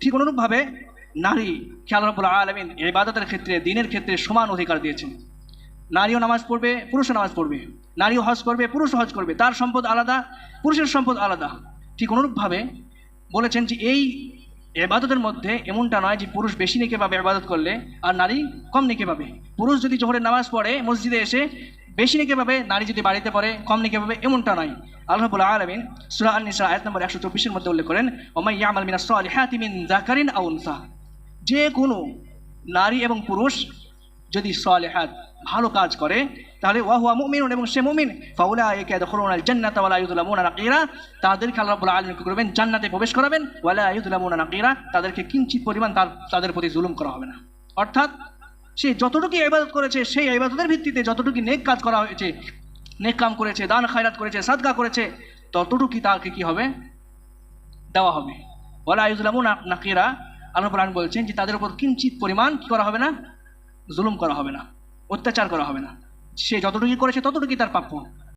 ঠিক অনুরূপভাবে নারী খেয়াল রব্বুল আলমিন ইবাদতের ক্ষেত্রে, দিনের ক্ষেত্রে সমান অধিকার দিয়েছেন। নারীও নামাজ পড়বে, পুরুষও নামাজ পড়বে। নারীও হজ করবে, পুরুষও হজ করবে। তার সম্পদ আলাদা, পুরুষের সম্পদ আলাদা। ঠিক অনুরূপভাবে বলেছেন যে, এই এবাদতের মধ্যে এমনটা নয় যে, পুরুষ বেশি নেকে পাবে এবাদত করলে আর নারী কম নেকে পাবে পুরুষ যদি জোহরের নামাজ পড়ে, মসজিদে এসে বেশি নেকে পাবে নারী যদি বাড়িতে পড়ে, কম নেকে পাবে এমনটা নয়। আল্লাহ রাব্বুল আলামিন সূরা আন-নিসা আয়াত নম্বর একশো চব্বিশের মধ্যে উল্লেখ করেন ওমাই ইয়ামাল মিন যাকারিন আও উনসা। যে কোনো নারী এবং পুরুষ যদি সালেহাত ভালো কাজ করে, তাহলে ওয়াহুয়া মুমিনুন এবং সে মুমিন ফাউলা একে দখলুন আল জান্নাত ওয়ালা ইউদলামুনা নাকিরা। তাদেরকে আল্লাহ রাব্বুল আলামিন করবেন? জান্নাতে প্রবেশ করাবেন। ওয়ালা ইউদলামুনা নাকিরা, তাদেরকে কিঞ্চিত পরিমাণ তার, তাদের প্রতি জুলুম করা হবে না। অর্থাৎ সে যতটুকু ইবাদত করেছে, সেই ইবাদতের ভিত্তিতে যতটুকু নেক কাজ করা হয়েছে, নেক কাম করেছে, দান, খায়রাত করেছে, সাদকা করেছে ততটুকু তাকে কি হবে? দেওয়া হবে। ওয়ালা ইউজলামুনা নাকিরা, আল্লাহ কোরআন বলছেন যে তাদের উপর কিঞ্চিত পরিমাণ কি করা হবে না? জুলুম করা হবে না, অত্যাচার করা হবে না। সে যতটুকু করেছে, ততটুকুই তার প্রাপ্য।